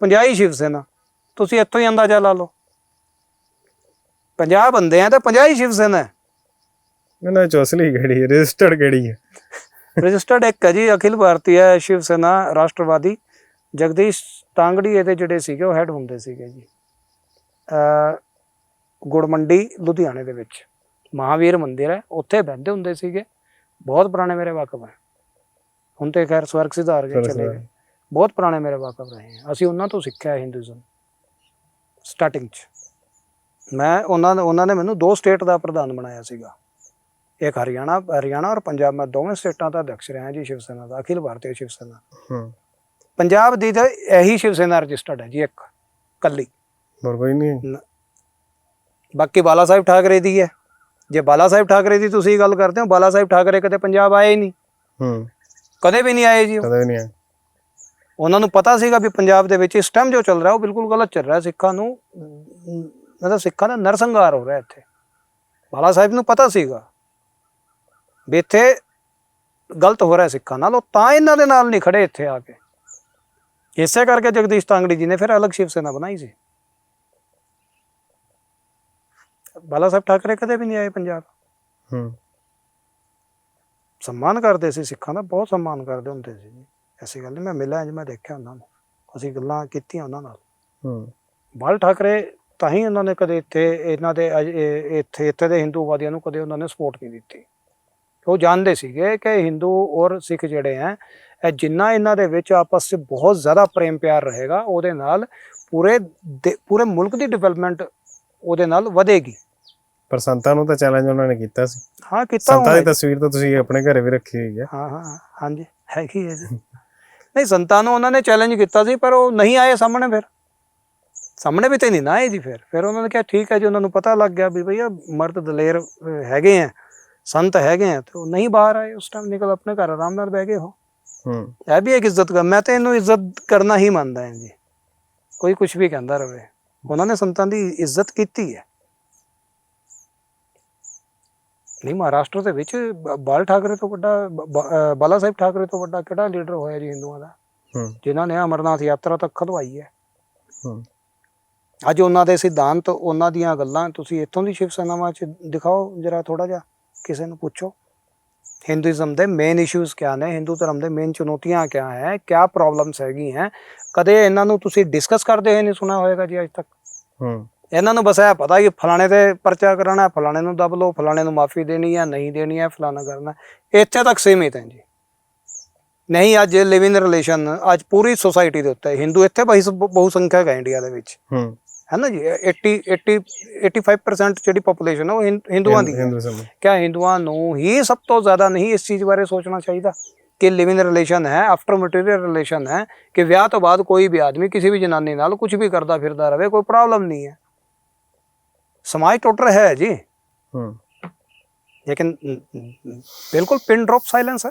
50 ਹੀ ਸ਼ਿਵ ਸੈਨਾ। ਤੁਸੀਂ ਇੱਥੋਂ ਹੀ ਅੰਦਾਜ਼ਾ ਲਾ ਲਓ। 50 ਬੰਦੇ ਆ ਤਾਂ 50 ਹੀ ਸ਼ਿਵ ਸੈਨਾ ਹੈ। ਇਹਨਾਂ ਚ ਅਸਲੀ ਕਿਹੜੀ ਹੈ? ਰਜਿਸਟਰਡ ਕਿਹੜੀ ਹੈ? ਰਜਿਸਟਰਡ ਇੱਕ ਹੈ ਜੀ ਅਖਿਲ ਭਾਰਤੀ ਸ਼ਿਵ ਸੈਨਾ ਰਾਸ਼ਟਰਵਾਦੀ। ਜਗਦੀਸ਼ ਤਾਂਗੜੀ ਇਹਦੇ ਜਿਹੜੇ ਸੀਗੇ ਉਹ ਹੈਡ ਹੁੰਦੇ ਸੀਗੇ ਜੀ। ਅ ਗੁੜਮੰਡੀ ਲੁਧਿਆਣੇ ਦੇ ਵਿੱਚ। ਮਹਾਵੀਰ ਮੰਦਿਰ ਹੈ ਉੱਥੇ ਬੈਠਦੇ ਹੁੰਦੇ ਸੀਗੇ। ਬਹੁਤ ਪੁਰਾਣੇ ਮੇਰੇ ਵਾਕਫ ਹੈ। ਹੁਣ ਤੇ ਖੈਰ ਸਵਰਗ ਸਿਧਾਰ ਗਏ ਚਲੇ। ਗਏ। ਬਹੁਤ ਪੁਰਾਣੇ ਮੇਰੇ ਵਾਕਫ ਰਹੇ ਹੈ ਅਸੀਂ ਉਹਨਾਂ ਤੋਂ ਸਿੱਖਿਆ ਹੈ ਹਿੰਦੂਇਜ਼ਮ ਸਟਾਰਟਿੰਗ 'ਚ। ਮੈਂ ਉਹਨਾਂ ਨੇ ਉਹਨਾਂ ਨੇ ਮੈਨੂੰ ਦੋ ਸਟੇਟ ਦਾ ਪ੍ਰਧਾਨ ਬਣਾਇਆ ਸੀਗਾ। ਇੱਕ ਹਰਿਆਣਾ ਹਰਿਆਣਾ ਔਰ ਪੰਜਾਬ। ਮੈਂ ਦੋਵੇਂ ਸਟੇਟਾਂ ਦਾ ਅਧਿਕਸ਼ ਰਿਹਾ ਜੀ ਸ਼ਿਵ ਸੈਨਾ ਦਾ ਅਖਿਲ ਭਾਰਤੀ ਸ਼ਿਵ ਸੈਨਾ। ਹੂੰ। ਪੰਜਾਬ ਦੀ ਤਾਂ ਇਹੀ ਸ਼ਿਵ ਸੈਨਾ ਰਜਿਸਟਰਡ ਹੈ ਜੀ ਇੱਕ। ਕੱਲੀ। ਹੋਰ ਕੋਈ ਨਹੀਂ? ਬਾਕੀ ਬਾਲਾ ਸਾਹਿਬ ਠਾਕਰੇ ਦੀ ਹੈ। ਜੇ ਬਾਲਾ ਸਾਹਿਬ ਠਾਕਰੇ ਦੀ ਤੁਸੀਂ ਗੱਲ ਕਰਦੇ ਹੋ ਬਾਲਾ ਸਾਹਿਬ ਠਾਕਰੇ ਕਦੇ ਪੰਜਾਬ ਆਏ ਹੀ ਨਹੀਂ। ਹੂੰ। ਕਦੇ ਵੀ ਨਹੀਂ ਆਏ ਜੀ। ਕਦੇ ਵੀ ਨਹੀਂ ਹੈ ਉਹਨਾਂ ਨੂੰ ਪਤਾ ਸੀਗਾ ਵੀ ਪੰਜਾਬ ਦੇ ਵਿੱਚ ਇਸ ਟਾਈਮ ਜੋ ਚੱਲ ਰਿਹਾ ਉਹ ਬਿਲਕੁਲ ਗਲਤ ਚੱਲ ਰਿਹਾ ਸਿੱਖਾਂ ਨੂੰ ਮਤਲਬ ਸਿੱਖਾਂ ਦਾ ਨਰਸੰਹਾਰ ਹੋ ਰਿਹਾ ਇੱਥੇ। ਬਾਲਾ ਸਾਹਿਬ ਨੂੰ ਪਤਾ ਸੀਗਾ ਵੀ ਇੱਥੇ ਗਲਤ ਹੋ ਰਿਹਾ ਸਿੱਖਾਂ ਨਾਲ ਉਹ ਤਾਂ ਇਹਨਾਂ ਦੇ ਨਾਲ ਨਹੀਂ ਖੜੇ ਇੱਥੇ ਆ ਕੇ। ਇਸੇ ਕਰਕੇ ਜਗਦੀਸ਼ ਤਾਂਗੜੀ ਜੀ ਨੇ ਫਿਰ ਅਲੱਗ ਸ਼ਿਵ ਸੈਨਾ ਬਣਾਈ ਸੀ। ਬਾਲਾ ਸਾਹਿਬ ਠਾਕਰੇ ਕਦੇ ਵੀ ਨਹੀਂ ਆਏ ਪੰਜਾਬ। ਹੂੰ। ਸਨਮਾਨ ਕਰਦੇ ਸੀ ਸਿੱਖਾਂ ਦਾ ਬਹੁਤ ਸਨਮਾਨ ਕਰਦੇ ਹੁੰਦੇ ਸੀ। ਜੀ ਐਸੀ ਗੱਲ ਨਹੀਂ ਮੈਂ ਮਿਲਿਆ ਜੀ ਮੈਂ ਦੇਖਿਆ ਉਹਨਾਂ ਨੂੰ। ਅਸੀਂ ਗੱਲਾਂ ਕੀਤੀਆਂ ਉਹਨਾਂ ਨਾਲ। ਹੂੰ। ਬਾਲ ਠਾਕਰੇ ਤਾਂ ਹੀ ਉਹਨਾਂ ਨੇ ਕਦੇ ਇੱਥੇ ਇਹਨਾਂ ਦੇ ਇੱਥੇ ਇੱਥੇ ਦੇ ਹਿੰਦੂਵਾਦੀਆਂ ਨੂੰ ਕਦੇ ਉਹਨਾਂ ਨੇ ਸਪੋਰਟ ਨਹੀਂ ਦਿੱਤੀ। ਉਹ ਜਾਣਦੇ ਸੀਗੇ ਕਿ ਹਿੰਦੂ ਔਰ ਸਿੱਖ ਜਿਹੜੇ ਹੈ ਇਹ ਜਿੰਨਾ ਇਹਨਾਂ ਦੇ ਵਿੱਚ ਆਪਸ ਵਿੱਚ ਬਹੁਤ ਜ਼ਿਆਦਾ ਪ੍ਰੇਮ ਪਿਆਰ ਰਹੇਗਾ ਉਹਦੇ ਨਾਲ ਪੂਰੇ ਪੂਰੇ ਮੁਲਕ ਦੀ ਡਿਵੈਲਪਮੈਂਟ ਉਹਦੇ ਨਾਲ ਵਧੇਗੀ। ਪਰ ਸੰਤਾਂ ਨੂੰ ਤਾਂ ਚੈਲੰਜ ਉਹਨਾਂ ਨੇ ਕੀਤਾ ਸੀ। ਹਾਂ ਕੀਤਾ ਸੰਤਾਂ ਦੀ। ਤਸਵੀਰ ਤਾਂ ਤੁਸੀਂ ਆਪਣੇ ਘਰੇ ਵੀ ਰੱਖੀ ਹੋਈ ਹੈ ਹਾਂ ਹਾਂ ਹਾਂਜੀ ਹੈਗੀ ਹੈ ਜੀ। ਨਹੀਂ ਸੰਤਾਂ ਨੂੰ ਉਹਨਾਂ ਨੇ ਚੈਲੰਜ ਕੀਤਾ ਸੀ ਪਰ ਉਹ ਨਹੀਂ ਆਏ ਸਾਹਮਣੇ ਫਿਰ। ਸਾਹਮਣੇ ਵੀ ਤੇ ਨਹੀਂ ਨਾ ਆਏ ਜੀ ਫਿਰ। ਫਿਰ ਉਹਨਾਂ ਨੇ ਕਿਹਾ ਠੀਕ ਹੈ ਜੀ ਉਹਨਾਂ ਨੂੰ ਪਤਾ ਲੱਗ ਗਿਆ ਵੀ ਭਈਆ ਮਰਦ ਦਲੇਰ ਹੈਗੇ ਆ ਸੰਤ ਹੈਗੇ ਆ ਤੇ ਉਹ ਨਹੀਂ ਬਾਹਰ ਆਏ ਉਸ ਟਾਈਮ ਨਿਕਲ ਆਪਣੇ ਘਰ ਆਰਾਮ ਨਾਲ ਬਹਿ ਗਏ ਹੋ ਹੂੰ। ਇਹ ਵੀ ਇੱਕ ਇੱਜ਼ਤ ਕਰ ਮੈਂ ਤਾਂ ਇਹਨੂੰ ਇੱਜ਼ਤ ਕਰਨਾ ਹੀ ਮੰਨਦਾ ਹਾਂ ਜੀ। ਕੋਈ ਕੁਝ ਵੀ ਕਹਿੰਦਾ ਰਵੇ। ਉਹਨਾਂ ਨੇ ਸੰਤਾਂ ਦੀ ਇੱਜ਼ਤ ਕੀਤੀ ਹੈ। ਨਹੀਂ ਮਹਾਰਾਸ਼ਟਰ ਦੇ ਵਿੱਚ ਬਾਲ ਠਾਕਰੇ ਤੋਂ ਵੱਡਾ ਬਾਲਾ ਸਾਹਿਬ ਠਾਕਰੇ ਤੋਂ ਵੱਡਾ ਕਿਹੜਾ ਲੀਡਰ ਹੋਇਆ ਜੀ ਹਿੰਦੂਆਂ ਦਾ? ਜਿਨ੍ਹਾਂ ਨੇ ਅਮਰਨਾਥ ਯਾਤਰਾ ਤੱਕ ਖਦਵਾਈ ਹੈ। ਹੂੰ। ਅੱਜ ਉਹਨਾਂ ਦੇ ਸਿਧਾਂਤ ਉਹਨਾਂ ਦੀਆਂ ਗੱਲਾਂ ਤੁਸੀਂ ਇੱਥੋਂ ਦੀ ਸ਼ਿਵ ਸੈਨਾਵਾਂ 'ਚ ਦਿਖਾਓ ਜਰਾ ਥੋੜਾ ਜਿਹਾ ਕਿਸੇ ਨੂੰ ਪੁੱਛੋ। ਹਿੰਦੂਇਜ਼ਮ ਦੇ ਮੇਨ ਇਸ਼ੂਜ਼ ਕਿਆ ਨੇ? ਹਿੰਦੂ ਧਰਮ ਦੇ ਮੇਨ ਚੁਣੌਤੀਆਂ ਕਿਆ ਹੈ? ਕਿਆ ਪ੍ਰੋਬਲਮਸ ਹੈਗੀ ਹੈ ਕਦੇ ਇਹਨਾਂ ਨੂੰ ਤੁਸੀਂ ਡਿਸਕਸ ਕਰਦੇ ਹੋਏ ਨਹੀਂ ਸੁਣਾ ਹੋਏਗਾ ਜੀ ਅੱਜ ਤੱਕ? ਹੂੰ। ਇਹਨਾਂ ਨੂੰ ਬਸ ਇਹ ਪਤਾ ਕਿ ਫਲਾਣੇ ਤੇ ਪਰਚਾ ਕਰਾਣਾ ਫਲਾਣੇ ਨੂੰ ਦਬ ਲਓ ਫਲਾਣੇ ਨੂੰ ਮਾਫੀ ਦੇਣੀ ਹੈ ਨਹੀਂ ਦੇਣੀ ਹੈ ਫਲਾਣਾ ਕਰਨਾ। ਇੱਥੇ ਤੱਕ ਸੀਮਿਤ ਹੈ ਜੀ। ਨਹੀਂ ਅੱਜ ਲਿਵ ਇਨ ਰਿਲੇਸ਼ਨ ਅੱਜ ਪੂਰੀ ਸੋਸਾਇਟੀ ਦੇ ਉੱਤੇ ਹਿੰਦੂ ਇੱਥੇ ਬਹੁ ਬਹੁ ਸੰਖਿਅਕ ਹੈ ਇੰਡੀਆ ਦੇ ਵਿੱਚ। ਹੂੰ। ਹੈ ਨਾ ਜੀ? 80 80 85% ਜਿਹੜੀ ਪੋਪੂਲੇਸ਼ਨ ਹੈ ਉਹ ਹਿੰਦੂਆਂ ਦੀ ਹੈ। ਕਿਆ ਹਿੰਦੂਆਂ ਨੂੰ ਹੀ ਸਭ ਤੋਂ ਜ਼ਿਆਦਾ ਨਹੀਂ ਇਸ ਚੀਜ਼ ਬਾਰੇ ਸੋਚਣਾ ਚਾਹੀਦਾ ਕਿ ਲਿਵ ਇਨ ਰਿਲੇਸ਼ਨ ਹੈ ਆਫਟਰ ਮਟੀਰੀਅਲ ਰਿਲੇਸ਼ਨ ਹੈ ਕਿ ਵਿਆਹ ਤੋਂ ਬਾਅਦ ਕੋਈ ਵੀ ਆਦਮੀ ਕਿਸੇ ਵੀ ਜਨਾਨੀ ਨਾਲ ਕੁਝ ਵੀ ਕਰਦਾ ਫਿਰਦਾ ਰਵੇ ਕੋਈ ਪ੍ਰੋਬਲਮ ਨਹੀਂ ਹੈ। ਸਮਾਜ ਟੁੱਟ ਰਿਹਾ ਹੈ ਜੀ ਹੂੰ लेकिन न- न- बिल्कुल पिन ड्रॉप साइलेंस है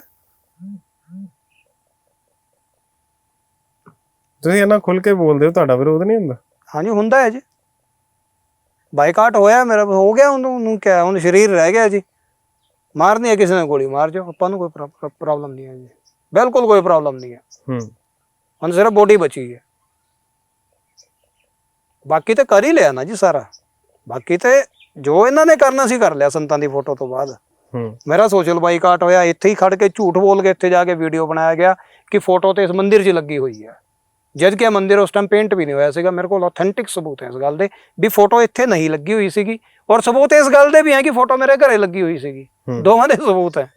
ਤੁਸੀਂ ਇਹਨਾਂ ਖੁੱਲ ਕੇ ਬੋਲਦੇ ਹੋ ਤੁਹਾਡਾ ਵਿਰੋਧ ਨਹੀਂ ਹੁੰਦਾ हाँ जी ਹੁੰਦਾ ਹੈ ਜੀ ਬਾਈਕਾਟ ਹੋਇਆ ਮੇਰਾ ਹੋ ਗਿਆ ਉਹਨੂੰ ਉਹਨੂੰ ਕਿਆ ਹੁਣ ਸਰੀਰ ਰਹਿ ਗਿਆ ਜੀ ਮਾਰਨੀ ਹੈ ਕਿਸੇ ਨੇ ਗੋਲੀ ਮਾਰ ਜਾਓ ਆਪਾਂ ਨੂੰ ਕੋਈ ਪ੍ਰੋਬਲਮ ਨਹੀਂ ਹੈ ਜੀ ਬਿਲਕੁਲ ਕੋਈ ਪ੍ਰੋਬਲਮ ਨਹੀਂ ਹੈ ਹੂੰ ਹੁਣ ਸਿਰਫ ਬੋਡੀ ਬਚੀ ਹੈ ਬਾਕੀ ਤਾਂ ਕਰ ਹੀ ਲਿਆ ਨਾ ਜੀ ਸਾਰਾ ਬਾਕੀ ਤੇ ਜੋ ਇਹਨਾਂ ਨੇ ਕਰਨਾ ਸੀ ਕਰ ਲਿਆ ਸੰਤਾਂ ਦੀ ਫੋਟੋ ਤੋਂ ਬਾਅਦ। ਹੂੰ। ਮੇਰਾ ਸੋਸ਼ਲ ਬਾਈਕਾਟ ਹੋਇਆ ਇੱਥੇ ਹੀ ਖੜ ਕੇ ਝੂਠ ਬੋਲ ਕੇ ਇੱਥੇ ਜਾ ਕੇ ਵੀਡੀਓ ਬਣਾਇਆ ਗਿਆ ਕਿ ਫੋਟੋ ਤੇ ਇਸ ਮੰਦਿਰ 'ਚ ਲੱਗੀ ਹੋਈ ਹੈ। ਜਦ ਕਿ ਮੰਦਿਰ ਉਸ ਟਾਈਮ ਪੇਂਟ ਵੀ ਨਹੀਂ ਹੋਇਆ ਸੀਗਾ ਮੇਰੇ ਕੋਲ ਆਥੈਂਟਿਕ ਸਬੂਤ ਹੈ ਇਸ ਗੱਲ ਦੇ ਵੀ ਫੋਟੋ ਇੱਥੇ ਨਹੀਂ ਲੱਗੀ ਹੋਈ ਸੀਗੀ ਔਰ ਸਬੂਤ ਇਸ ਗੱਲ ਦੇ ਵੀ ਹੈ ਕਿ ਫੋਟੋ ਮੇਰੇ ਘਰੇ ਲੱਗੀ ਹੋਈ ਸੀਗੀ। ਦੋਵਾਂ ਦੇ ਸਬੂਤ ਹੈ।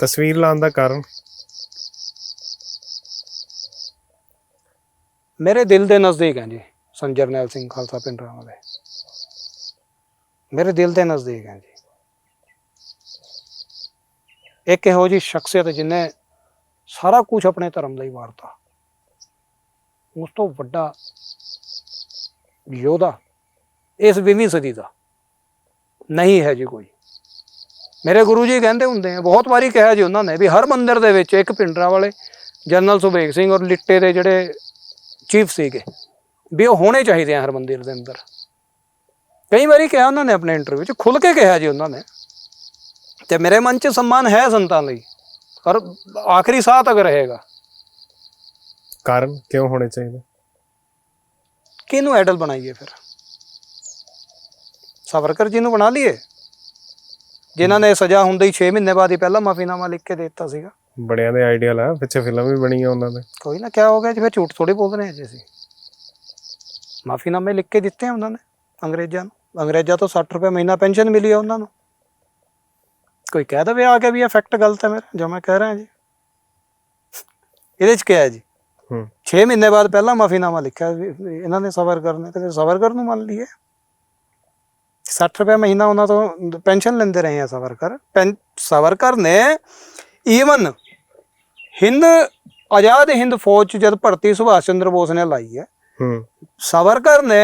ਤਸਵੀਰ ਲਾਉਣ ਦਾ ਕਾਰਨ? ਮੇਰੇ ਦਿਲ ਦੇ ਨਜ਼ਦੀਕ ਹੈ ਜੀ ਸੰਤ ਜਰਨੈਲ ਸਿੰਘ ਖਾਲਸਾ ਪਿੰਡ ਰਾਮ ਦੇ। ਮੇਰੇ ਦਿਲ ਦੇ ਨਜ਼ਦੀਕ ਹੈ ਜੀ। ਇੱਕ ਇਹੋ ਜੀ ਸ਼ਖਸੀਅਤ ਜਿਹਨੇ ਸਾਰਾ ਕੁਝ ਆਪਣੇ ਧਰਮ ਲਈ ਵਾਰਤਾ। ਉਸ ਤੋਂ ਵੱਡਾ ਯੋਧਾ ਇਸ 20ਵੀਂ ਸਦੀ ਦਾ ਨਹੀਂ ਹੈ ਜੀ ਕੋਈ। ਮੇਰੇ ਗੁਰੂ ਜੀ ਕਹਿੰਦੇ ਹੁੰਦੇ ਆ, ਬਹੁਤ ਵਾਰੀ ਕਿਹਾ ਜੀ ਉਹਨਾਂ ਨੇ ਵੀ ਹਰ ਮੰਦਿਰ ਦੇ ਵਿੱਚ ਇੱਕ ਪਿੰਡਰਾ ਵਾਲੇ, ਜਨਰਲ ਸੁਬੇਗ ਸਿੰਘ ਔਰ ਲਿੱਟੇ ਦੇ ਜਿਹੜੇ ਚੀਫ ਸੀਗੇ ਵੀ ਉਹ ਹੋਣੇ ਚਾਹੀਦੇ ਆ ਹਰ ਮੰਦਿਰ ਦੇ ਅੰਦਰ। ਕਈ ਵਾਰੀ ਕਿਹਾ ਉਹਨਾਂ ਨੇ ਆਪਣੇ ਇੰਟਰਵਿਊ 'ਚ ਖੁੱਲ ਕੇ ਕਿਹਾ ਜੀ ਉਹਨਾਂ ਨੇ ਤੇ ਮੇਰੇ ਮਨ 'ਚ ਸਨਮਾਨ ਹੈ ਸੰਤਾਂ ਲਈ ਔਰ ਆਖਰੀ ਸਾਹ ਤੱਕ ਰਹੇਗਾ। ਕਾਰਨ ਕਿਉਂ ਹੋਣੇ ਚਾਹੀਦੇ? ਕਿਹਨੂੰ ਆਈਡਲ ਬਣਾਈਏ ਫਿਰ? ਸਾਵਰਕਰ ਜੀ ਨੂੰ ਬਣਾ ਲਈਏ? ਜਿਨ੍ਹਾਂ ਨੇ ਸਜ਼ਾ ਹੁੰਦੇ ਹੀ 6 ਮਹੀਨੇ ਬਾਅਦ ਹੀ ਪਹਿਲਾਂ ਮਾਫੀਨਾਮਾ ਲਿਖ ਕੇ ਦੇ ਦਿੱਤਾ ਸੀਗਾ। ਬੜਿਆਂ ਦੇ ਆਈਡੀਅਲ ਆ ਪਿੱਛੇ ਫਿਲਮ ਵੀ ਬਣੀ ਆ ਉਹਨਾਂ ਦੇ। ਕੋਈ ਨਾ ਕਿਆ ਹੋ ਗਿਆ ਜੀ ਫਿਰ ਝੂਠ ਥੋੜੀ ਬੋਲ ਰਹੇ ਹਾਂ ਜੀ ਅਸੀਂ ਮਾਫੀਨਾਮੇ ਲਿਖ ਕੇ ਦਿੱਤੇ ਆ ਉਹਨਾਂ ਨੇ ਅੰਗਰੇਜ਼ਾਂ ਨੂੰ। ਅੰਗਰੇਜ਼ਾਂ ਤੋਂ 60 ਰੁਪਏ ਮਹੀਨਾ ਪੈਨਸ਼ਨ ਮਿਲੀ ਆ ਉਹਨਾਂ ਨੂੰ। ਕੋਈ ਕਹਿ ਦਵੇ ਆ ਕੇ ਵੀ ਇਹ ਫੈਕਟ ਗਲਤ ਹੈ ਮੇਰਾ ਜੋ ਮੈਂ ਕਹਿ ਰਿਹਾ ਜੀ। ਇਹਦੇ ਚ ਕਿਆ ਹੈ ਜੀ? ਹੂੰ। 6 ਮਹੀਨੇ ਬਾਅਦ ਪਹਿਲਾਂ ਮਾਫੀਨਾਮਾ ਲਿਖਿਆ ਇਹਨਾਂ ਨੇ ਸਬਰ ਕਰਨੇ ਤੇ ਸਬਰਕਰ ਨੂੰ ਮੰਨ ਲਈਏ। 60 ਰੁਪਏ ਮਹੀਨਾ ਉਹਨਾਂ ਤੋਂ ਪੈਨਸ਼ਨ ਲੈਂਦੇ ਰਹੇ ਆ ਸਵਰਕਰ ਸਵਰਕਰ ਨੇ ਈਵਨ ਹਿੰਦ ਆਜ਼ਾਦ ਹਿੰਦ ਫੌਜ ਚ ਜਦ ਭਰਤੀ ਸੁਭਾਸ਼ ਚੰਦਰ ਬੋਸ ਨੇ ਲਾਈ ਹੈ ਹੂੰ। ਸਵਰਕਰ ਨੇ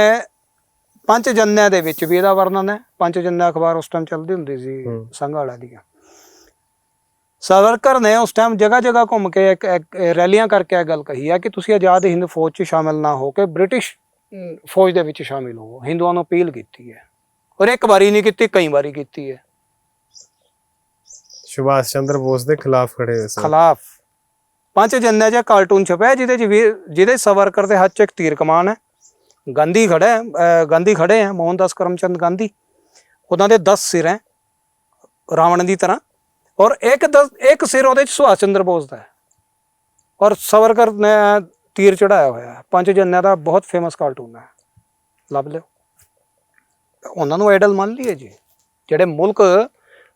ਪੰਜ ਜੰਨਿਆਂ ਦੇ ਵਿੱਚ ਵੀ ਇਹਦਾ ਵਰਣਨ ਹੈ ਪੰਜ ਜੰਨਿਆਂ ਅਖਬਾਰ ਉਸ ਟਾਈਮ ਚੱਲਦੀ ਹੁੰਦੀ ਸੀ ਹੂੰ। ਸੰਘਾੜਾ ਦੀਆਂ। ਸਵਰਕਰ ਨੇ ਉਸ ਟਾਈਮ ਜਗ੍ਹਾ ਜਗ੍ਹਾ ਘੁੰਮ ਕੇ ਇੱਕ ਰੈਲੀਆਂ ਕਰਕੇ ਇਹ ਗੱਲ ਕਹੀ ਹੈ ਕਿ ਤੁਸੀਂ ਆਜ਼ਾਦ ਹਿੰਦ ਫੌਜ 'ਚ ਸ਼ਾਮਿਲ ਨਾ ਹੋ ਕੇ ਬ੍ਰਿਟਿਸ਼ ਫੌਜ ਦੇ ਵਿੱਚ ਸ਼ਾਮਿਲ ਹੋਵੋ ਹਿੰਦੂਆਂ ਨੂੰ ਅਪੀਲ ਕੀਤੀ ਹੈ ਔਰ ਇੱਕ ਵਾਰੀ ਨਹੀਂ ਕੀਤੀ ਕਈ ਵਾਰੀ ਕੀਤੀ ਹੈ। ਸੁਭਾਸ਼ ਚੰਦਰ ਬੋਸ ਦੇ ਖਿਲਾਫ ਖੜੇ ਹੋਏ ਸਨ। ਖਿਲਾਫ। ਪੰਜ ਜੰਨਿਆਂ 'ਚ ਕਾਰਟੂਨ ਛਪਿਆ ਜਿਹਦੇ 'ਚ ਵੀ ਜਿਹਦੇ ਸਵਰਕਰ ਦੇ ਹੱਥ 'ਚ ਇੱਕ ਤੀਰ ਕਮਾਨ ਹੈ। ਗਾਂਧੀ ਖੜਾ ਹੈ ਗਾਂਧੀ ਖੜੇ ਹੈ ਮੋਹਨਦਾਸ ਕਰਮਚੰਦ ਗਾਂਧੀ। ਉਹਨਾਂ ਦੇ 10 ਸਿਰ ਹੈ, ਰਾਵਣ ਦੀ ਤਰ੍ਹਾਂ। ਔਰ ਇੱਕ ਦਸ ਇੱਕ ਸਿਰ ਉਹਦੇ 'ਚ ਸੁਭਾਸ਼ ਚੰਦਰ ਬੋਸ ਦਾ ਹੈ। ਔਰ ਸਵਰਕਰ ਨੇ ਤੀਰ ਚੜਾਇਆ ਹੋਇਆ ਹੈ। ਪੰਜ ਜੰਨਿਆਂ ਦਾ ਬਹੁਤ ਫੇਮਸ ਕਾਰਟੂਨ ਹੈ। ਲੱਭ ਲਿਓ। ਉਹਨਾਂ ਨੂੰ ਆਈਡਲ ਮੰਨ ਲਈਏ ਜੀ, ਜਿਹੜੇ ਮੁਲਕ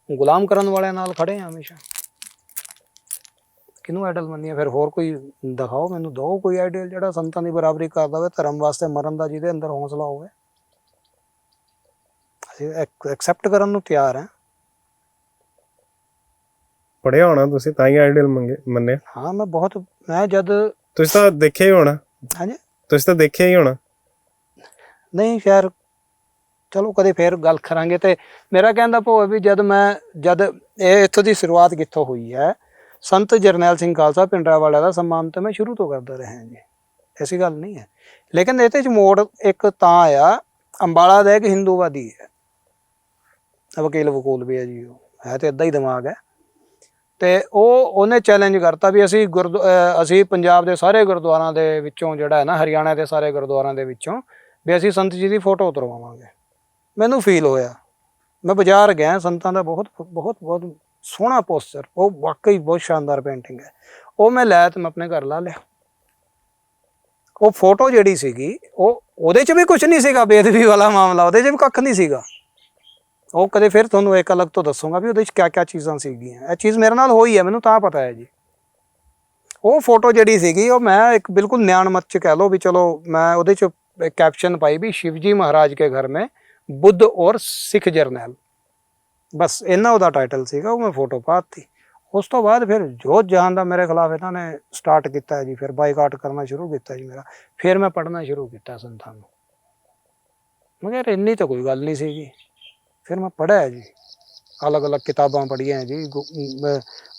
ਗੁਲਾਮ ਕਰਨ ਵਾਲਿਆਂ ਨਾਲ ਖੜੇ ਆ ਹਮੇਸ਼ਾ। ਕਿਹਨੂੰ ਆਈਡਲ ਮੰਨੀਏ ਫਿਰ ਹੋਰ ਕੋਈ ਦਿਖਾਓ ਮੈਨੂੰ ਦੋ ਕੋਈ ਆਈਡਲ ਜਿਹੜਾ ਸੰਤਾਂ ਦੀ ਬਰਾਬਰੀ ਕਰਦਾ ਹੋਵੇ ਧਰਮ ਵਾਸਤੇ ਮਰਨ ਦਾ ਜਿਹਦੇ ਅੰਦਰ ਹੌਸਲਾ ਹੋਵੇ। ਅਸੀਂ ਐਕਸੈਪਟ ਕਰਨ ਨੂੰ ਤਿਆਰ ਹਾਂ। ਪੜਿਆ ਹੋਣਾ ਤੁਸੀਂ ਤਾਂ ਹੀ ਆਈਡੀਅਲ ਮੰਗੇ ਮੰਨੇ। ਹਾਂ ਮੈਂ ਬਹੁਤ ਮੈਂ ਜਦ ਤੁਸੀਂ ਤਾਂ ਦੇਖਿਆ ਹੀ ਹੋਣਾ। ਹਾਂਜੀ? ਤੁਸੀਂ ਤਾਂ ਦੇਖਿਆ ਹੀ ਹੋਣਾ। ਨਹੀਂ ਖੈਰ ਚਲੋ ਕਦੇ ਫੇਰ ਗੱਲ ਕਰਾਂਗੇ ਤੇ ਮੇਰਾ ਕਹਿੰਦਾ ਭਾਵੇਂ ਵੀ ਜਦ ਮੈਂ ਜਦ ਇਹ ਇੱਥੋਂ ਦੀ ਸ਼ੁਰੂਆਤ ਕਿੱਥੋਂ ਹੋਈ ਹੈ ਸੰਤ ਜਰਨੈਲ ਸਿੰਘ ਖਾਲਸਾ ਪਿੰਡਰਾ ਵਾਲਾ ਦਾ ਸਨਮਾਨ ਤਾਂ ਮੈਂ ਸ਼ੁਰੂ ਤੋਂ ਕਰਦਾ ਰਿਹਾ ਜੀ। ਐਸੀ ਗੱਲ ਨਹੀਂ ਹੈ। ਲੇਕਿਨ ਇਹਦੇ ਚ ਮੋੜ ਇੱਕ ਤਾਂ ਆਇਆ ਅੰਬਾਲਾ ਦਾ ਇੱਕ ਹਿੰਦੂਵਾਦੀ ਹੈ। ਵਕੀਲ ਵਕੂਲ ਵੀ ਹੈ ਜੀ ਉਹ। ਹੈ ਤੇ ਇਦਾਂ ਹੀ ਦਿਮਾਗ ਹੈ। ਤੇ ਉਹ ਉਹਨੇ ਚੈਲੰਜ ਕਰਤਾ ਵੀ ਅਸੀਂ ਗੁਰਦੁ- ਅਸੀਂ ਪੰਜਾਬ ਦੇ ਸਾਰੇ ਗੁਰਦੁਆਰਾਂ ਦੇ ਵਿੱਚੋਂ ਜਿਹੜਾ ਹੈ ਨਾ, ਹਰਿਆਣਾ ਦੇ ਸਾਰੇ ਗੁਰਦੁਆਰਾਂ ਦੇ ਵਿੱਚੋਂ ਵੀ ਅਸੀਂ ਸੰਤ ਜੀ ਦੀ ਫੋਟੋ ਉਤਰਵਾਵਾਂਗੇ। ਮੈਨੂੰ ਫੀਲ ਹੋਇਆ। ਮੈਂ ਬਾਜ਼ਾਰ ਗਿਆ, ਸੰਤਾਂ ਦਾ ਬਹੁਤ ਬਹੁਤ ਬਹੁਤ ਸੋਹਣਾ ਪੋਸਟਰ ਉਹ ਵਾਕਈ ਬਹੁਤ ਸ਼ਾਨਦਾਰ ਪੇਂਟਿੰਗ ਹੈ। ਉਹ ਮੈਂ ਲੈ ਤੇ ਮੈਂ ਆਪਣੇ ਘਰ ਲਾ ਲਿਆ। ਉਹ ਫੋਟੋ ਜਿਹੜੀ ਸੀਗੀ, ਉਹ ਉਹਦੇ 'ਚ ਵੀ ਕੁਝ ਨਹੀਂ ਸੀਗਾ ਬੇਦਬੀ ਵਾਲਾ ਮਾਮਲਾ, ਉਹਦੇ 'ਚ ਵੀ ਕੱਖ ਨਹੀਂ ਸੀਗਾ। ਉਹ ਕਦੇ ਫਿਰ ਤੁਹਾਨੂੰ ਇੱਕ ਅਲੱਗ ਤੋਂ ਦੱਸੂਗਾ ਵੀ ਉਹਦੇ 'ਚ ਕਿਆ ਕਿਆ ਚੀਜ਼ਾਂ ਸੀਗੀਆਂ। ਇਹ ਚੀਜ਼ ਮੇਰੇ ਨਾਲ ਹੋਈ ਹੈ, ਮੈਨੂੰ ਤਾਂ ਪਤਾ ਹੈ ਜੀ। ਉਹ ਫੋਟੋ ਜਿਹੜੀ ਸੀਗੀ, ਉਹ ਮੈਂ ਇੱਕ ਬਿਲਕੁਲ ਨਿਆਣਮਤ 'ਚ ਕਹਿ ਲਓ ਵੀ ਚਲੋ ਮੈਂ ਉਹਦੇ 'ਚ ਕੈਪਸ਼ਨ ਪਾਈ ਵੀ ਸ਼ਿਵਜੀ ਮਹਾਰਾਜ ਕੇ ਘਰ ਮੇ ਬੁੱਧ ਔਰ ਸਿੱਖ ਜਰਨੈਲ। ਬਸ ਇਹਨਾਂ ਉਹਦਾ ਟਾਈਟਲ ਸੀਗਾ, ਉਹ ਮੈਂ ਫੋਟੋ ਪਾਤੀ। ਉਸ ਤੋਂ ਬਾਅਦ ਫਿਰ ਜੋਤ ਜਹਾਨ ਦਾ ਮੇਰੇ ਖਿਲਾਫ ਇਹਨਾਂ ਨੇ ਸਟਾਰਟ ਕੀਤਾ ਜੀ, ਫਿਰ ਬਾਈਕਾਟ ਕਰਨਾ ਸ਼ੁਰੂ ਕੀਤਾ ਜੀ ਮੇਰਾ। ਫਿਰ ਮੈਂ ਪੜ੍ਹਨਾ ਸ਼ੁਰੂ ਕੀਤਾ ਸੰਤਾਂ ਨੂੰ। ਮਗਰ ਇੰਨੀ ਤਾਂ ਕੋਈ ਗੱਲ ਨਹੀਂ ਸੀਗੀ। ਫਿਰ ਮੈਂ ਪੜ੍ਹਿਆ ਜੀ। ਅਲੱਗ-ਅਲੱਗ ਕਿਤਾਬਾਂ ਪੜ੍ਹੀਆਂ ਜੀ।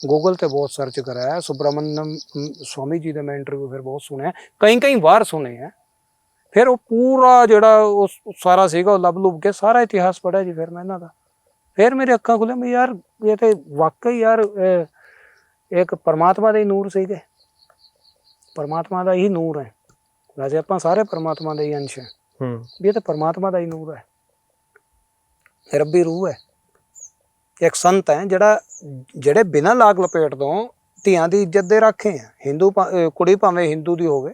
ਗੂਗਲ ਤੇ ਬਹੁਤ ਸਰਚ ਕਰਾਇਆ ਸੁਬਰਮਨਮ ਸਵਾਮੀ ਜੀ ਦਾ ਮੈਂ ਇੰਟਰਵਿਊ ਫਿਰ ਬਹੁਤ ਸੁਣਿਆ। ਕਈ ਕਈ ਵਾਰ ਸੁਣੇ ਆ। ਫਿਰ ਉਹ ਪੂਰਾ ਜਿਹੜਾ ਉਹ ਸਾਰਾ ਸੀਗਾ, ਉਹ ਲੱਭ ਲੁੱਭ ਕੇ ਸਾਰਾ ਇਤਿਹਾਸ ਪੜ੍ਹਿਆ ਜੀ ਫਿਰ ਮੈਂ ਇਹਨਾਂ ਦਾ। ਫਿਰ ਮੇਰੇ ਅੱਖਾਂ ਖੁੱਲੇ ਮੈਂ ਯਾਰ ਇਹ ਤੇ ਵਾਕਈ ਯਾਰ ਇੱਕ ਪਰਮਾਤਮਾ ਦੇ ਹੀ ਨੂਰ ਸੀਗੇ। ਪਰਮਾਤਮਾ ਦਾ ਹੀ ਨੂਰ ਹੈ। ਵੈਸੇ ਆਪਾਂ ਸਾਰੇ ਪਰਮਾਤਮਾ ਦੇ ਹੀ ਅੰਸ਼ ਹਾਂ। ਹੂੰ। ਵੀ ਇਹ ਤਾਂ ਪਰਮਾਤਮਾ ਦਾ ਹੀ ਨੂਰ ਹੈ। ਰੱਬੀ ਰੂਹ ਹੈ। ਇੱਕ ਸੰਤ ਹੈ ਜਿਹੜਾ ਜਿਹੜੇ ਬਿਨਾਂ ਲਾਗ ਲਪੇਟ ਤੋਂ ਧੀਆਂ ਦੀ ਇੱਜ਼ਤ ਦੇ ਰੱਖੇ ਆ ਹਿੰਦੂ ਕੁੜੀ ਭਾਵੇਂ ਹਿੰਦੂ ਦੀ ਹੋਵੇ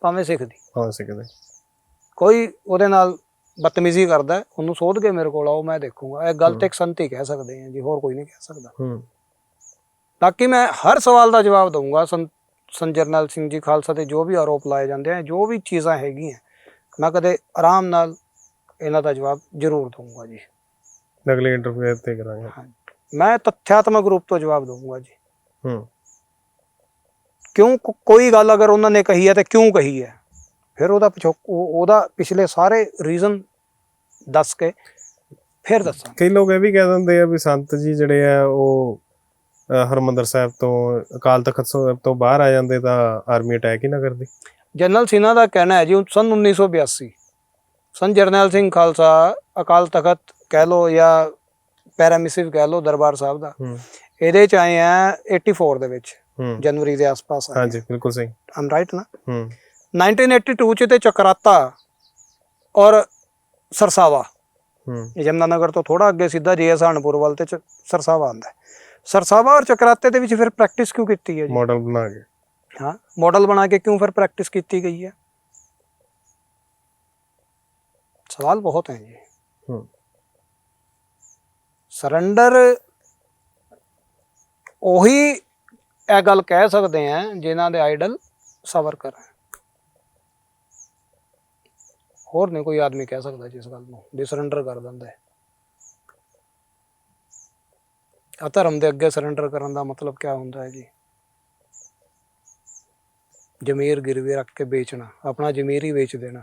ਭਾਵੇਂ ਸਿੱਖ ਦੀ। ਹਾਂ ਸਿੱਖਦੇ ਕੋਈ ਉਹਦੇ ਨਾਲ ਬਦਤਮੀਜ਼ੀ ਕਰਦਾ ਉਹਨੂੰ ਸੋਧ ਕੇ ਮੇਰੇ ਕੋਲ ਆਓ ਮੈਂ ਦੇਖੂੰਗਾ। ਇਹ ਗਲਤ ਇੱਕ ਸੰਤ ਕਹਿ ਸਕਦੇ ਆ ਜੀ ਹੋਰ ਕੋਈ ਨਹੀਂ ਕਹਿ ਸਕਦਾ। ਹੂੰ। ਬਾਕੀ ਮੈਂ ਹਰ ਸਵਾਲ ਦਾ ਜਵਾਬ ਦਊਂਗਾ ਜਰਨੈਲ ਸਿੰਘ ਜੀ ਖਾਲਸਾ ਤੇ ਜੋ ਵੀ ਆਰੋਪ ਲਾਏ ਜਾਂਦੇ ਆ ਜੋ ਵੀ ਚੀਜ਼ਾਂ ਹੈਗੀਆਂ ਮੈਂ ਕਦੇ ਆਰਾਮ ਨਾਲ ਇਹਨਾਂ ਦਾ ਜਵਾਬ ਜ਼ਰੂਰ ਦਊਂਗਾ ਜੀ। ਅਗਲੇ ਇੰਟਰਵਿਊ ਤੇ ਕਰਾਂਗੇ। ਮੈਂ ਤੱਥਿਆਤਮਕ ਰੂਪ ਤੋਂ ਜਵਾਬ ਦਊਂਗਾ ਜੀ। ਹੂੰ। ਕਿਉਂ ਕੋਈ ਗੱਲ ਅਗਰ ਉਹਨਾਂ ਨੇ ਕਹੀ ਹੈ ਤੇ ਕਿਉਂ ਕਹੀ ਹੈ? ਫਿਰ ਉਹਦਾ ਉਹਦਾ ਪਿਛਲੇ ਸਾਰੇ ਰੀਜ਼ਨ ਦੱਸ ਕੇ ਫਿਰ ਦੱਸਾਂ। ਕਈ ਲੋਕ ਇਹ ਵੀ ਕਹਿ ਦਿੰਦੇ ਆ ਵੀ ਸੰਤ ਜੀ ਜਿਹੜੇ ਆ ਉਹ ਹਰਮੰਦਰ ਸਾਹਿਬ ਤੋਂ ਅਕਾਲ ਤਖਤ ਸਾਹਿਬ ਤੋਂ ਬਾਹਰ ਆ ਜਾਂਦੇ ਤਾਂ ਆਰਮੀ ਅਟੈਕ ਹੀ ਨਾ ਕਰਦੀ। ਜਨਰਲ ਸਿਨਹਾ ਦਾ ਕਹਿਣਾ ਹੈ ਜੀ ਸਨ 1982 ਸਨ ਜਰਨੈਲ ਸਿੰਘ ਖਾਲਸਾ ਅਕਾਲ ਤਖਤ ਕਹਿ ਲੋ ਜਾਂ ਪੈਰਾਮਿਸਿਵ ਕਹਿ ਲੋ ਦਰਬਾਰ ਸਾਹਿਬ ਦਾ। ਇਹਦੇ ਚ ਆਏ ਆ 84 ਦੇ ਵਿੱਚ ਜਨਵਰੀ ਦੇ ਆਸ-ਪਾਸ ਹਾਂਜੀ ਬਿਲਕੁਲ ਸਹੀ। ਆਮ ਰਾਈਟ ਨਾ? ਹੂੰ। 1982 ਚ ਤੇ ਚਕਰਾਤਾ ਔਰ ਸਰਸਾਵਾ ਹੂੰ ਇਹ ਜਮਨਾਨਗਰ ਤੋਂ ਥੋੜਾ ਅੱਗੇ ਸਿੱਧਾ ਜੀਐਸ ਹਾਨਪੁਰ ਵੱਲ ਤੇ ਚ- ਸਰਸਾਵਾ ਆਉਂਦਾ ਹੈ ਸਰਸਾਵਾ ਔਰ ਚਕਰਾਤੇ ਦੇ ਵਿੱਚ ਫਿਰ ਪ੍ਰੈਕਟਿਸ ਕਿਉਂ ਕੀਤੀ ਹੈ ਜੀ ਮਾਡਲ ਬਣਾ ਕੇ ਹਾਂ ਮਾਡਲ ਬਣਾ ਕੇ ਕਿਉਂ ਫਿਰ ਪ੍ਰੈਕਟਿਸ ਕੀਤੀ ਗਈ ਹੈ ਸਵਾਲ ਬਹੁਤ ਹੈ ਜੀ ਹੂੰ ਸਰੈਂਡਰ ਉਹੀ ਇਹ ਗੱਲ ਕਹਿ ਸਕਦੇ ਆ ਜਿਨ੍ਹਾਂ ਦੇ ਆਈਡਲ ਸਵਰਕਰ ਹੈ ਹੋਰ ਨਹੀਂ ਕੋਈ ਆਦਮੀ ਕਹਿ ਸਕਦਾ ਜਿਸ ਗੱਲ ਨੂੰ ਵੀ ਸਰੈਂਡਰ ਕਰ ਦਿੰਦਾ ਹੈ। ਆ ਧਰਮ ਦੇ ਅੱਗੇ ਸਰੈਂਡਰ ਕਰਨ ਦਾ ਮਤਲਬ ਕੀ ਹੁੰਦਾ ਹੈ ਜੀ? ਜ਼ਮੀਰ ਗਿਰਵੀ ਰੱਖ ਕੇ ਵੇਚਣਾ ਆਪਣਾ ਜ਼ਮੀਰ ਹੀ ਵੇਚ ਦੇਣਾ।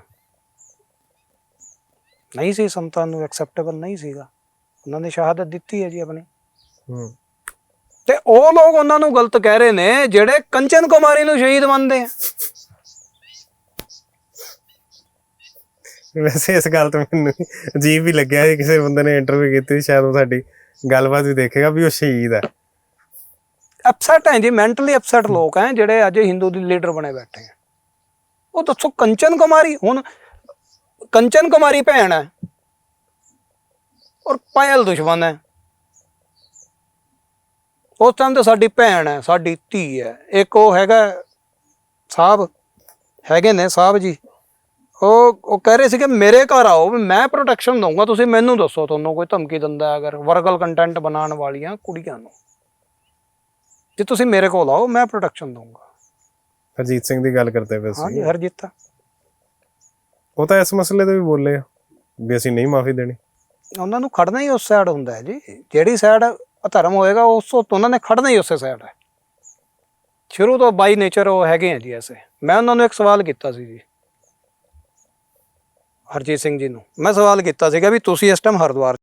ਨਹੀਂ ਸੀ ਸੰਤਾਂ ਨੂੰ ਐਕਸੈਪਟੇਬਲ ਨਹੀਂ ਸੀਗਾ। ਉਹਨਾਂ ਨੇ ਸ਼ਹਾਦਤ ਦਿੱਤੀ ਹੈ ਜੀ ਆਪਣੀ। ਹੂੰ। ਤੇ ਉਹ ਲੋਕ ਉਹਨਾਂ ਨੂੰ ਗਲਤ ਕਹਿ ਰਹੇ ਨੇ ਜਿਹੜੇ ਕੰਚਨ ਕੁਮਾਰੀ ਨੂੰ ਸ਼ਹੀਦ ਮੰਨਦੇ ਆ। ਵੈਸੇ ਇਸ ਗੱਲ ਤੋਂ ਮੈਨੂੰ ਅਜੀਬ ਵੀ ਲੱਗਿਆ ਸੀ, ਕਿਸੇ ਬੰਦੇ ਨੇ ਇੰਟਰਵਿਊ ਕੀਤੀ ਸ਼ਾਇਦ ਉਹ ਸਾਡੀ ਗੱਲਬਾਤ ਵੀ ਦੇਖੇਗਾ ਵੀ ਉਹ ਸ਼ਹੀਦ ਹੈ। ਅਪਸੈਟ ਹੈ ਜੀ ਮੈਂਟਲੀ ਅਪਸੈਟ ਲੋਕ ਹੈ, ਜਿਹੜੇ ਅੱਜ ਹਿੰਦੂ ਦੀ ਲੀਡਰ ਬਣੇ ਬੈਠੇ ਆ ਉਹ ਦੱਸੋ ਕੰਚਨ ਕੁਮਾਰੀ, ਹੁਣ ਕੰਚਨ ਕੁਮਾਰੀ ਭੈਣ ਹੈ ਔਰ ਪਾਇਲ ਦੁਸ਼ਮਣ ਹੈ। ਉਸ ਟਾਈਮ ਤੇ ਸਾਡੀ ਭੈਣ ਹੈ, ਸਾਡੀ ਧੀ ਹੈ। ਇੱਕ ਉਹ ਹੈਗਾ ਸਾਹਿਬ, ਹੈਗੇ ਨੇ ਸਾਹਿਬ ਜੀ। ਉਹ ਉਹ ਕਹਿ ਰਹੇ ਸੀ ਕਿ ਮੇਰੇ ਘਰ ਆਓ ਮੈਂ ਪ੍ਰੋਟੈਕਸ਼ਨ ਦਊਂਗਾ ਤੁਸੀਂ ਮੈਨੂੰ ਦੱਸੋ ਤੁਹਾਨੂੰ ਕੋਈ ਧਮਕੀ ਦਿੰਦਾ ਹੈ ਅਗਰ ਵਰਗਲ ਕੰਟੈਂਟ ਬਣਾਉਣ ਵਾਲੀਆਂ ਕੁੜੀਆਂ ਨੂੰ। ਜੇ ਤੁਸੀਂ ਮੇਰੇ ਕੋਲ ਆਓ ਮੈਂ ਪ੍ਰੋਟੈਕਸ਼ਨ ਦਊਂਗਾ। ਹਰਜੀਤ ਸਿੰਘ ਦੀ ਗੱਲ ਕਰਦੇ ਪਏ ਹਾਂ ਸੀ ਹਰਜੀਤ ਉਹ ਤਾਂ ਇਸ ਮਸਲੇ ਤੇ ਵੀ ਬੋਲੇ ਆ ਵੀ ਅਸੀਂ ਨਹੀਂ ਮਾਫੀ ਦੇਣੀ। ਉਹਨਾਂ ਨੂੰ ਖੜਨਾ ਹੀ ਉਸ ਸਾਈਡ ਹੁੰਦਾ ਹੈ ਜੀ। ਜਿਹੜੀ ਸਾਈਡ ਅਧਰਮ ਹੋਏਗਾ ਉਸ ਤੋਂ ਉਹਨਾਂ ਨੇ ਖੜਨਾ ਹੀ ਉਸੇ ਸਾਈਡ ਹੈ। ਸ਼ੁਰੂ ਤੋਂ ਬਾਈ ਨੇਚਰ ਉਹ ਹੈਗੇ ਆ ਜੀ ਐਸੇ। ਮੈਂ ਉਹਨਾਂ ਨੂੰ ਇੱਕ ਸਵਾਲ ਕੀਤਾ ਸੀ ਜੀ। ਹਰਜੀਤ ਸਿੰਘ ਜੀ ਨੂੰ। ਮੈਂ ਸਵਾਲ ਕੀਤਾ ਸੀਗਾ ਵੀ ਤੁਸੀਂ ਇਸ ਟਾਈਮ ਹਰਿਦੁਆਰ